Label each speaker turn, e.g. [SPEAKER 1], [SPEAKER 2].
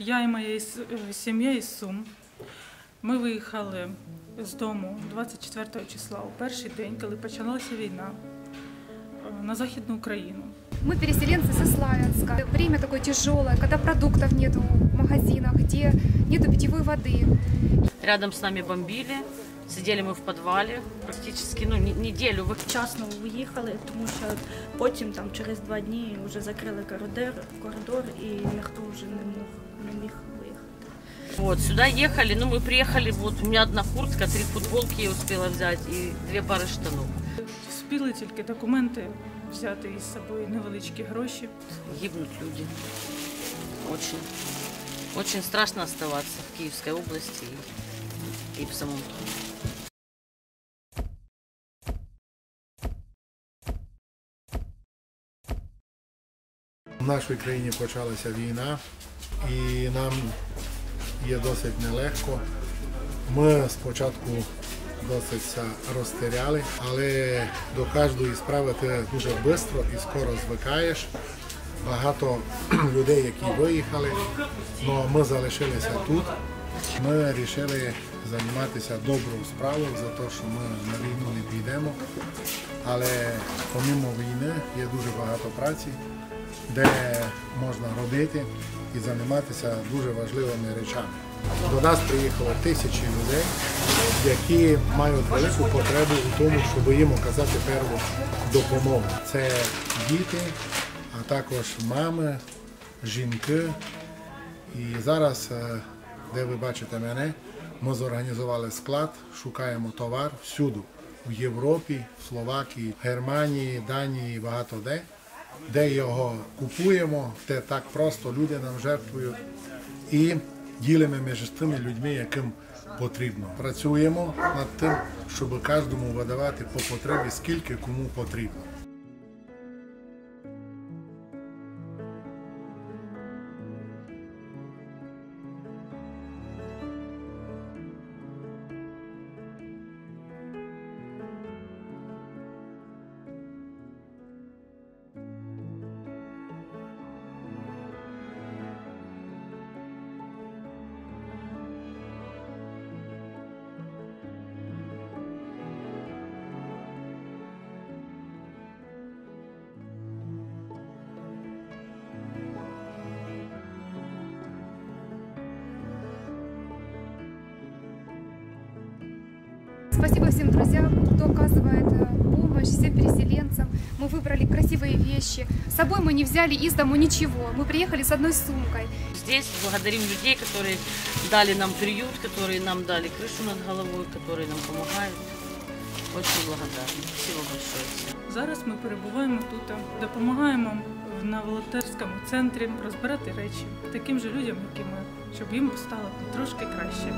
[SPEAKER 1] Я і моя с- е, сім'я із Сум. Ми виїхали з дому 24 числа, у перший день, коли почалася війна е, на Західну Україну.
[SPEAKER 2] Мы переселенцы со Славянска. Время такое тяжелое, когда продуктов нету в магазинах, где нету питьевой воды.
[SPEAKER 3] Рядом с нами бомбили. Сидели мы в подвале практически ну, не- неделю. Вы-
[SPEAKER 4] вчасно виїхали, тому що потім там через два дні вже закрили коридор, коридор і ніхто вже не мог не міг виїхати.
[SPEAKER 3] Вот, сюда ехали, ну мы приехали, вот у меня одна куртка, три футболки я успела взять и две пары штанов.
[SPEAKER 1] Спіли тільки документи взяти із собою невеличкі гроші.
[SPEAKER 3] Гибнут люди. Очень. Очень страшно оставаться в Киевской области и, и в самом Киеве.
[SPEAKER 5] У нашій країні почалася війна, і нам є досить нелегко. Ми спочатку досить розтеряли, але до кожної справи ти дуже швидко і скоро звикаєш. Багато людей, які виїхали, але ми залишилися тут. Ми вирішили займатися доброю справою за те, що ми на війну не підемо. Але помимо війни є дуже багато праці, де можна робити і займатися дуже важливими речами. До нас приїхало тисячі людей, які мають велику потребу у тому, щоб їм оказати перву допомогу. Це діти, а також мами, жінки. І зараз, е, де ви бачите мене, ми зорганізували склад, шукаємо товар всюди. В Європі, Словакії, Германії, Данії, багато де, де його купуємо, де так просто люди нам жертвують і ділимо між тими людьми, яким потрібно. Працюємо над тим, щоб кожному видавати по потребі, скільки кому потрібно.
[SPEAKER 2] Спасибо всем друзьям, кто оказывает э, помощь, всем переселенцам. Мы выбрали красивые вещи. С собой мы не взяли из дому ничего. Мы приехали с одной сумкой.
[SPEAKER 3] Здесь благодарим людей, которые дали нам приют, которые нам дали крышу над головой, которые нам помогают. Очень благодарны. Спасибо большое всем.
[SPEAKER 1] Зараз ми перебуваємо тут, допомагаємо на волонтерському центрі розбирати речі таким же людям, як і ми, щоб їм стало трошки краще.